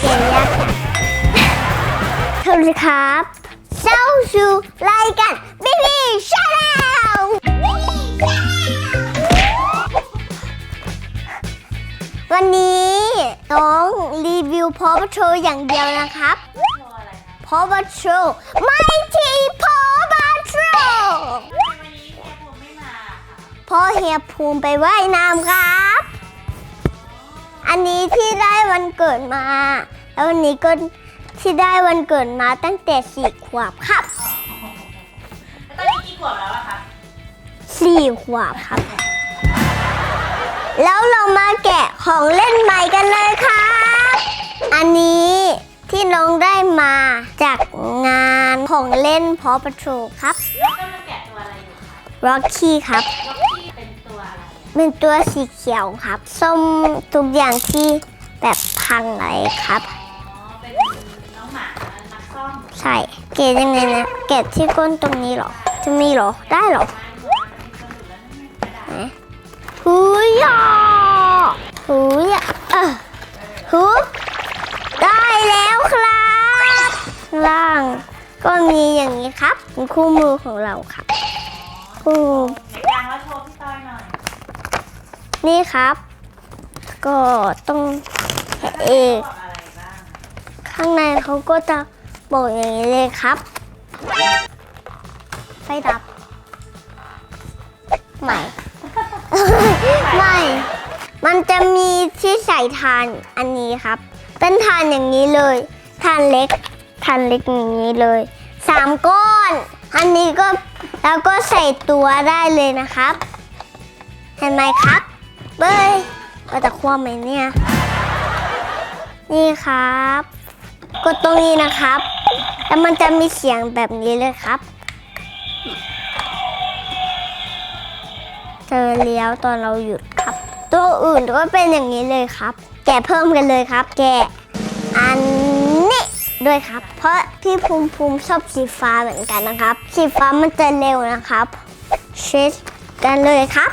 เกมยากจังสวัสดีครับเจ้าชูรายการบีบีชาแนลวันนี้ต้องรีวิวพอประโชอย่างเดียวนะครับโชว์อะไรคะพอประโชไม่ทีพอประโชวันนี้เฮียภูมิไม่มาค่ะพราะเฮียภูมิไปว่ายน้ำครับ อันนี้ที่ได้วันเกิดมา แล้ววันนี้ก็ที่ได้วันเกิดมาตั้งแต่สี่ขวบครับแล้วตอนนี้กี่ขวบแล้วอะคะสี่ขวบครับ แล้วเรามาแกะของเล่นใหม่กันเลยครับ อันนี้ที่น้องได้มาจากงานของเล่นพอประโชครับ แล้วก็มาแกะตัวอะไรอยู่คะร็อกกี้ครับ ล็อกกี้เป็นตัวอะไรอะเป็นตัวสีเขียวครับ ส้มทุกอย่างที่แบบพังอะไรครับ ช่ เกะยังไงนะ เกะที่ก้นตรงนี้เหรอ จะมีเหรอ ได้เหรอเป็นคนอื่นแล้วนี่กระดาษหูยาหูยเออหูได้แล้วครับ ล่าง ก็มีอย่างนี้ครับเป็นคู่มือของเราครับคู่มือเด็กยังแล้วโชว์พี่ต้อยหน่อย นี่ครับ ก็ต้องเอกข้างในเขาก็จะ บอกอย่างนี้เลยครับ ไฟดับ ไม่ ไม่ มันจะมีที่ใส่ทานอันนี้ครับ เป็นทานอย่างนี้เลย ทานเล็ก ทานเล็กอย่างนี้เลย สามก้อน อันนี้ก็แล้วก็ใส่ตัวได้เลยนะครับ เห็นไหมครับ เบ้ยก็จะคว่ำไหมเนี่ย นี่ครับ กดตรงนี้นะครับ แล้วมันจะมีเสียงแบบนี้เลยครับ เจอเลี้ยวตอนเราหยุดครับ ตัวอื่นก็เป็นอย่างนี้เลยครับ แกะเพิ่มกันเลยครับ แกะอันนี้ด้วยครับ เพราะพี่ภูมิภูมิชอบสีฟ้าเหมือนกันนะครับ สีฟ้ามันจะเร็วนะครับเช็ดกันเลยครับ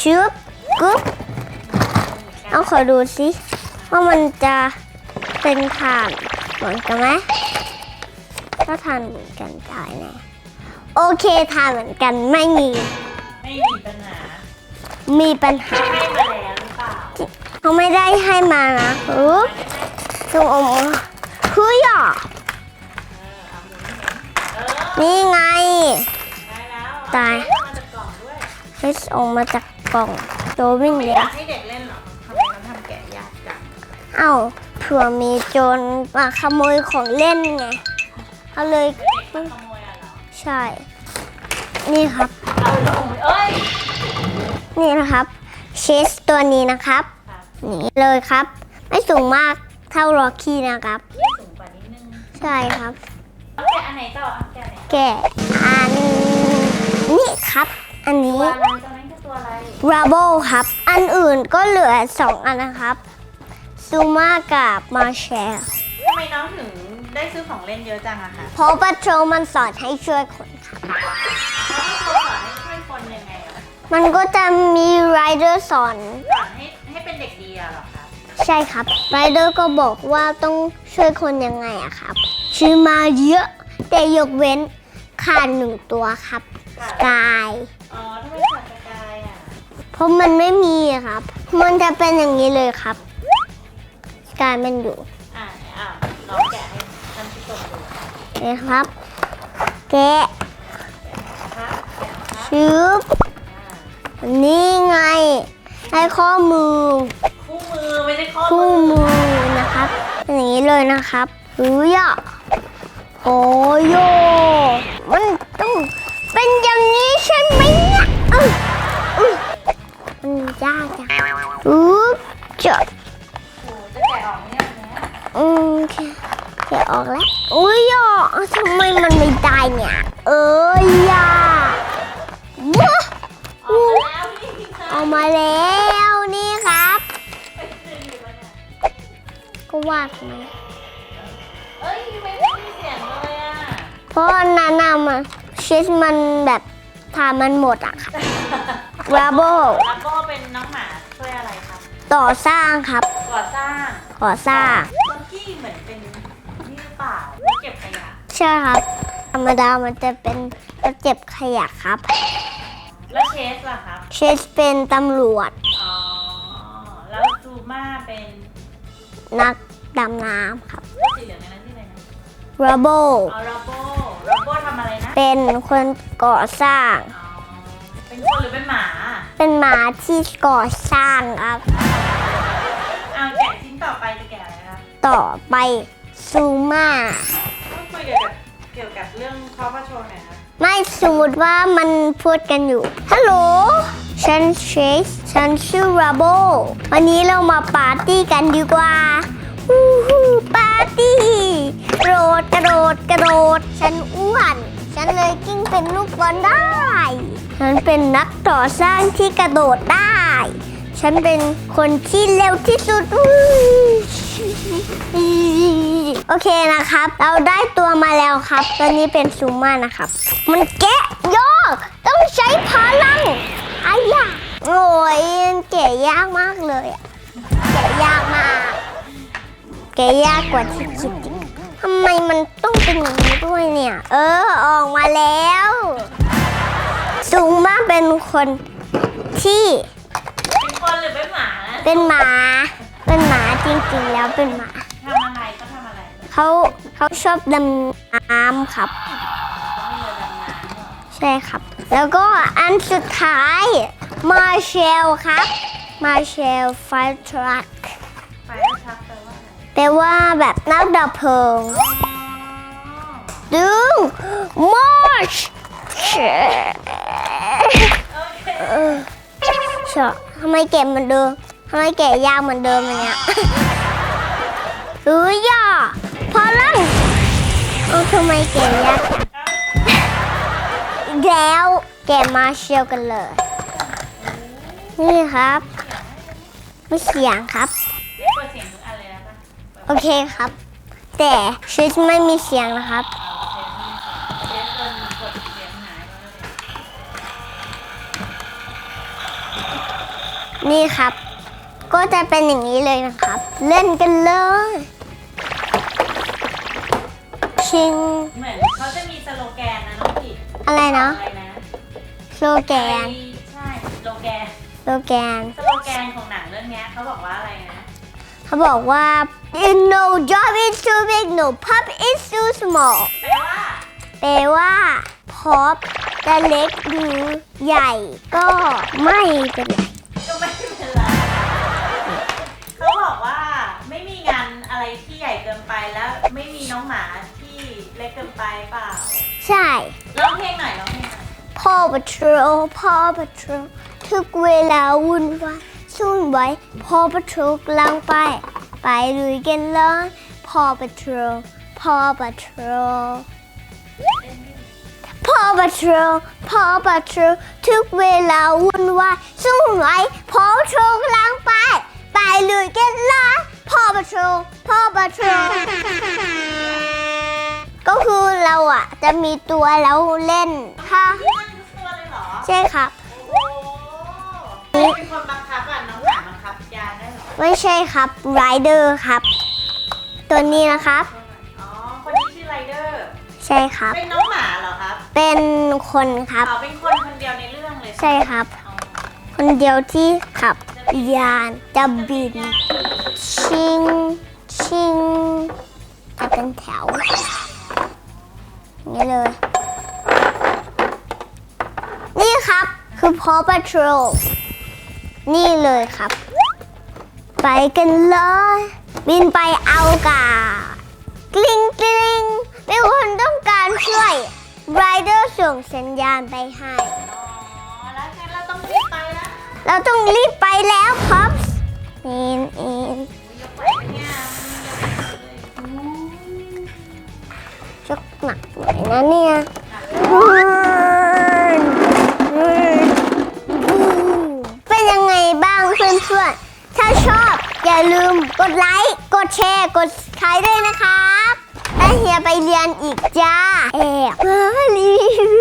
ชึบกึ๊บเอาขอดูสิว่ามันจะเป็นฐานเหมือนกันไหม ถ้าฐานเหมือนกันได้แน่โอเคฐานเหมือนกันไม่มี ไม่มีปัญหามีปัญหาให้มาแล้วหรือเปล่าเขาไม่ได้ให้มานะปึ๊บส่งออกมาคือหยอเออเอาหมุนเห็นเออนี่ไง ได้แล้วตาย เอมาจากกล่องด้วยให้ออกมาจากกล่องโจวิ่งไม่เดีอยวยากให้เด็กเล่นเหรอทำไมเขาทำแกะยากจัง เอ้าเผื่อมีโจรมาขโมยของเล่นไง เขาเลยเด็กมันขโมยอะเหรอใช่ นี่ครับ เอาลงเอ้ยนี่นะครับเชสตัวนี้นะครับ ครับนี่เลยครับ ไม่สูงมากเท่าร็อกกี้นะครับที่สูงกว่านิดนึงใช่ครับ เอาแกะอันไหนต่อเอาแกะไหนแกะอันนี้ครับ อันนี้ตัวอะไรตัวนั้นคือตัวอะไรราโบครับ อันอื่นก็เหลือสองอันนะครับซูมากับมาแชร์ทำไมน้องถึง ได้ซื้อของเล่นเยอะจังอะคะเพราะปัทโรมันสอนให้ช่วยคนครับเขาสอนให้ช่วยคนยังไงอะมันก็จะมีไรเดอร์สอน สอนให้ให้เป็นเด็กดีอะเหรอคะใช่ครับไรเดอร์ก็บอกว่าต้องช่วยคนยังไงอะครับ ชื่อมาเยอะ แต่ยกเว้นขาดหนึ่งตัวครับกาย อ๋อทำไมขาดกระจายอะเพราะมันไม่มีอะครับ มันจะเป็นอย่างนี้เลยครับกายมันอยู่ อ่าอ่าน้องแกะให้ท่านผู้ชมดู นะครับ แกะนะคะแกะนะคะชืบอ่านี่ไง ให้ข้อมือ คู่มือไม่ได้ข้อคู่มือมือนะครับเป็นอย่างนี้เลยนะครับหรือยะโอ้โยมันต้องเป็นอย่างนี้ใช่ไหมเนี่ยอื้ออื้อมันยากจังอุ๊บจะโอ้โหจะแกะออกไหมเนี่ยอันเนี้ย อืมแค่แกะออกแล้วอุ้ยยะทำไมมันไม่ได้เนี่ย เอ้ยยะยะออกมาแล้วนี่ค่ะออกมาแล้วนี่ครับไปซื้ออยู่ปะเนี่ยก็วาดมาเอ้ยทำไมไม่มีเสียงเลยอะเพราะอันนั้นน่ะมันชีสมันแบบทามันหมดอะค่ะราโบแล้วก็เป็นน้องหมาช่วยอะไรครับ ต่อสร้างครับก่อสร้างก่อสร้างล็อกกี้เหมือนเป็นนี่ ก็บขยะ ใช่ครับ ธรรมดามันจะเป็นรถเจ็บขยะครับ แล้วเชสล่ะครับ เชสเป็นตำรวจ อ๋อ แล้วซูมาเป็นนักดำน้ำครับเสื้อสีเหลืองในนั้นที่ไหนนะ r ร b โบอ๋อโรโบโรโบทำอะไรนะ เป็นคนก่อสร้าง อ๋อ เป็นคนหรือเป็นหมา เป็นหมาที่ก่อสร้างครับเอาแกะชิ้นต่อไปจะแกะอะไรครับ ต่อไปซูมาต้อง คุยเกี่ยวกับเกี่ยวกับเรื่องคอปโชว์หน่อยครับไม่สมมติว่ามันพูดกันอยู่ ฮัลโหล ฉันเชสฉันชื่อราโบ วันนี้เรามาปาร์ตี้กันดีกว่าฮู้ฮู้ปาร์ตี้กระโดดกระโดดกระโดด ฉันอ้วน ฉันเลยกิ้งเป็นลูกบอลได้ ฉันเป็นนักต่อสร้างที่กระโดดได้ ฉันเป็นคนที่เร็วที่สุด โอเคนะครับ เราได้ตัวมาแล้วครับตัวนี้เป็นซูมานะครับ มันแกะยอกต้องใช้พลังอายะโอ้ยแกะยากมากเลยอะแกะยากมาก แกะยากกว่าที่คิดทำไมมันต้องเป็นอย่างนี้ด้วยเนี่ย เออ ออกมาแล้ว ซูมาเป็นคนที่ หรือเป็นหมานะเป็นหมา เป็นหมาจริงๆแล้วเป็นหมา ทำอะไรก็ทำอะไรเขาเขาชอบดำน้ำครับ เขาไม่เรือดำน้ำหรอใช่ครับ แล้วก็อันสุดท้ายมาเชลครับ มาเชลไฟทรัคไฟแล้วชักแปลว่าอะไรแปลว่าแบบนักดับเพลิงอ๋อดึงมอชโอเค เชอะทำไมแกะเหมือนเดิมทำไมแกะยากเหมือนเดิมอย่างเงี้ยหรือย่าพลังเออทำไมแกะยากจังอีกแล้วแกะมาเชียวกันเลย นี่ครับ ไม่เสียงครับ เปิดเสียงทุกอันเลยนะป่ะโอเคครับ แต่ชุดไม่มีเสียงนะครับ นี่ยนี่ครับ ก็จะเป็นอย่างนี้เลยนะครับ เล่นกันเลยชิงเหมือนเขาจะมีสโลแกนนะน้องผิดอะไรนะ อะไรนะสโลแกนใช่สโลแกนสโลแกนสโลแกนของหนังเรื่องเนี้ยเขาบอกว่าอะไรนะ เขาบอกว่า no job is too big no pub is too small แปลว่าแปลว่าพอบจะเล็กหรือใหญ่ก็ไม่เป็นไร แล้วไม่มีน้องหมาที่เล็กเกินไปเปล่าใช่ ร้องเพลงหน่อยร้องเพลงหน่อยพ่อ patrol พ่อ patrol ทุกเวลาวุ่นวายสุ่นไว้พ่อ patrol กำลังไป ไปลุยกันเลยพ่อ patrol พ่อ patrol พ่อ patrol พ่อ patrol ทุกเวลาวุ่นวายสุ่นไว้พ่อ patrol กำลังไป ไปลุยกันเลย พ่อ patrol พ่อ patrol ก็คือเราอะ จะมีตัวแล้วเล่นถ้านี่นั่นทุกตัวเลยเหรอ ใช่ครับ โอ้ใครเป็นคนบังคับอะน้องหมาบังคับยาได้เหรอ ไม่ใช่ครับไรเดอร์ครับ ตัวนี้นะครับ อ๋อ คนนี้ชื่อไรเดอร์ ใช่ครับ เป็นน้องหมาเหรอครับ เป็นคนครับอ๋อเป็นคนคนเดียวในเรื่องเลย ใช่ครับอ๋อคนเดียวที่ขับยานจะบิน เป็นแถวอย่างนี้เลย นี่ครับคือพอ Patrol นี่เลยครับ ไปกันเลย บินไปเอากาศกลิ้งกลิ้งมีคนต้องการช่วยไรเดอร์ส่งสัญญาณไปให้อ๋อแล้วงั้นเราต้องรีบไปแล้ว เราต้องรีบไปแล้วครับอินอินยกไปเนี่ย หนักหน่อยนะเนี่ยเป็นยังไงบ้างเพื่อนๆ ถ้าชอบอย่าลืมกดไลค์ กดแชร์ กดไลค์ด้วยนะครับแล้วเฮียไปเรียนอีกจ้าแอบรีวิว